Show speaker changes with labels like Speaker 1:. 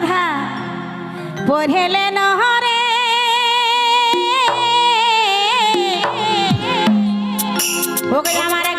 Speaker 1: রাধা পড়েলে নহরে। ওকে আমার